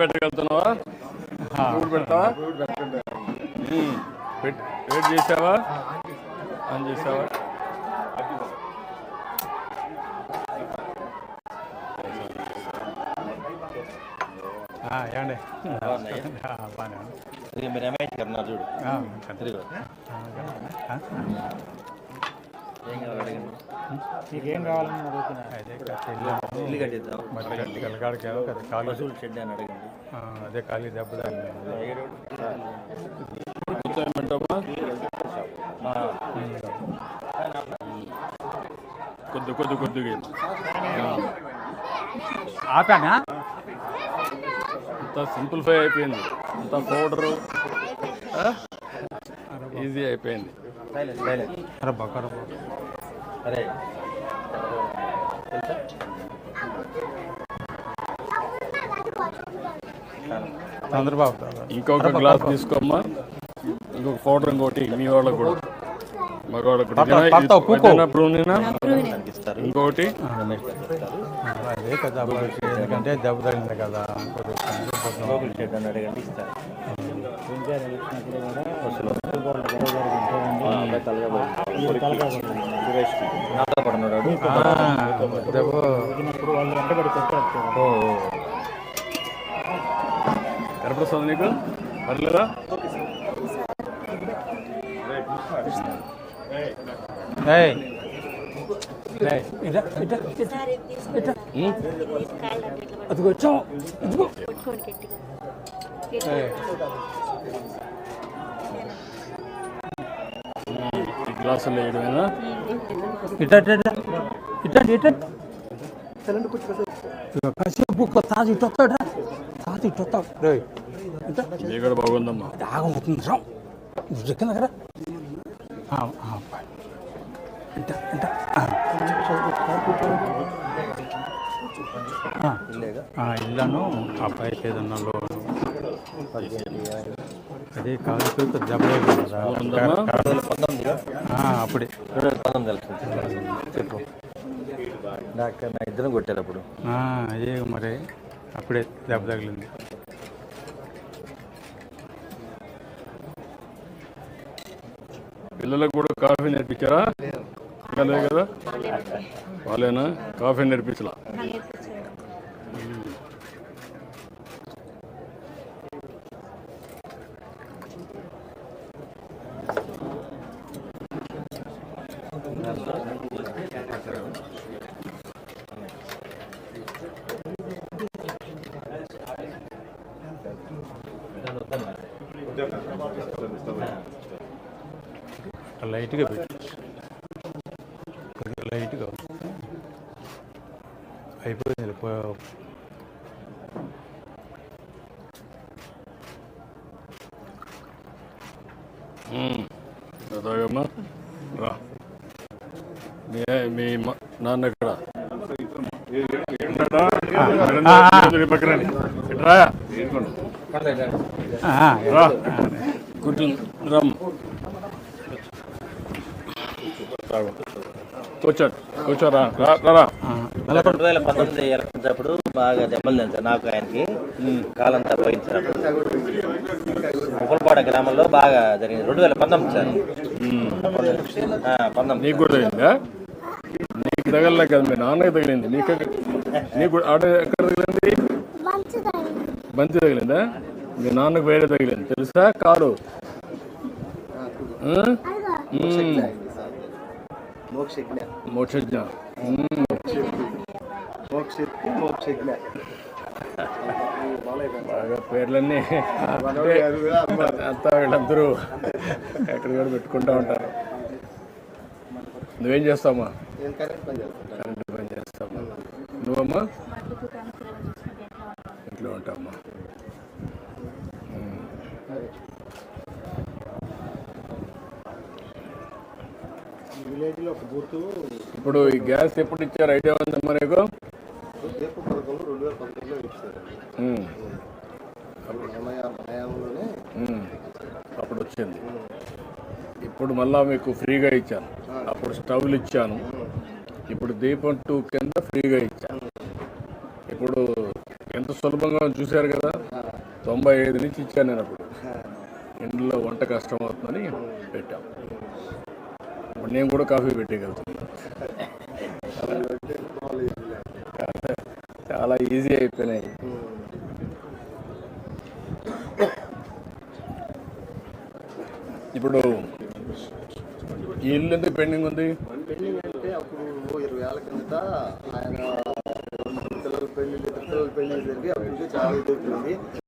పెట్టగలుగుతున్నావా? పెడతావా? వెయిట్ చేసావా? ఆన్ చేసావా? ఏమండి? బాగానే రమేష్ గారు చూడు. నీకేం కావాలని అడుగుతున్నా అదే ఖాళీ దెబ్బ తగిలింది కూర్చోమంటావా కొద్ది కొద్ది కొద్దిగా ఆపానా? అంతా సింప్లిఫై అయిపోయింది. అంతా పౌడరు. ఈజీ అయిపోయింది. అరే బక్కర అరే చంద్రబాబు ఇంకొక గ్లాస్ తీసుకోమ్మా. ఇంకొక పౌడర్ ఇంకోటి మీ వాళ్ళకు కూడా. మగవాళ్ళకు ఇస్తారు అదే కదా. ఎందుకంటే దెబ్బ తగిలింది కదా. దెబ్బ కనపడుస్తుంది నీకు? పర్లేదా. అదిగో వచ్చాం ఇదిగో. గ్లాసులు వేయడమేనా ఇట్లా ఇట్లా ఇట్లా ఇట్లా కాసేపు తాజు ఇటు తాజు ఇటు కూడా బాగుందమ్మా. రా. నువ్వు కదా? ఇల్లను అబ్బాయికి ఏదన్నా లోను. అదే కదా అప్పుడే. చెప్పు. డాక్టర్ నా ఇద్దరం కొట్టారు అప్పుడు. ఆ, అదే మరి. అప్పుడే దెబ్బ తగిలింది. పిల్లలకు కూడా కాఫీ నేర్పించారా? పిల్లలే కదా? వాళ్ళేనా? కాఫీ నేర్పించలా? లైట్గా పెట్టు. లైట్గా. అయిపోయింది రా. మీ నాన్న ఎక్కడ? పక్కన రా. ఆ, రెండు వేల పంతొమ్మిది బాగా దెబ్బలు తింది సార్ నాకు ఆయనకి. కాలంతా పోయింది సార్ ముప్పలపాడ గ్రామంలో బాగా జరిగింది. రెండు వేల పంతొమ్మిది సార్. ఆ, పంతొమ్మిది. నీకు కూడా తగిలిందా? నీకు తగలలే కదా మీ నాన్నకి తగిలింది. నీకు ఎక్కడ- నీకు ఆడ ఎక్కడ తగిలింది. బంతి తగిలిందా? మీ నాన్నకు వేరే తగిలింది. తెలుసా? కారు. మోక్షజ్ఞ. బాగా పేర్లన్నీ. అంతా వీళ్ళందరూ ఎక్కడ కూడా పెట్టుకుంటా ఉంటారు. నువ్వేం చేస్తావమ్మా? కరెంట్ పని చేస్తావమ్మా. నువ్వమ్మా? ఇంట్లో ఉంటావమ్మా. ఇప్పుడు ఈ గ్యాస్ ఎప్పుడు ఇచ్చారు? ఐడియా ఉందమ్మా నీకు దీప పథకంలో రెండు వేల పంతొమ్మిదిలో ఇచ్చారు ఉమ్. హయాంలోనే ఉమ్. అప్పుడు వచ్చింది. ఇప్పుడు మళ్ళా మీకు ఫ్రీగా ఇచ్చాను. అప్పుడు స్టవ్లు ఇచ్చాను. ఇప్పుడు దీపం టూ కింద ఫ్రీగా ఇచ్చాను. ఇప్పుడు ఎంత సులభంగా ఉందో చూశారు కదా? తొంభై ఐదు నుంచి ఇచ్చాను నేను అప్పుడు. ఇంట్లో వంట కష్టం అవుతుందని పెట్టాం. ఇప్పుడు నేను కూడా కాఫీ పెట్టేయగలుగుతున్నాను చాలా- చాలా ఈజీ అయిపోయినాయి. ఇప్పుడు ఈ ఇల్లు ఎందుకు పెండింగ్ ఉంది? పెళ్ళింగ్ అంటే అప్పుడు ఇరవై ఏళ్ళ కిందట ఆయన పిల్లల పెళ్ళి పిల్లల పెళ్ళి జరిగి అప్పటికి చాలా ఇది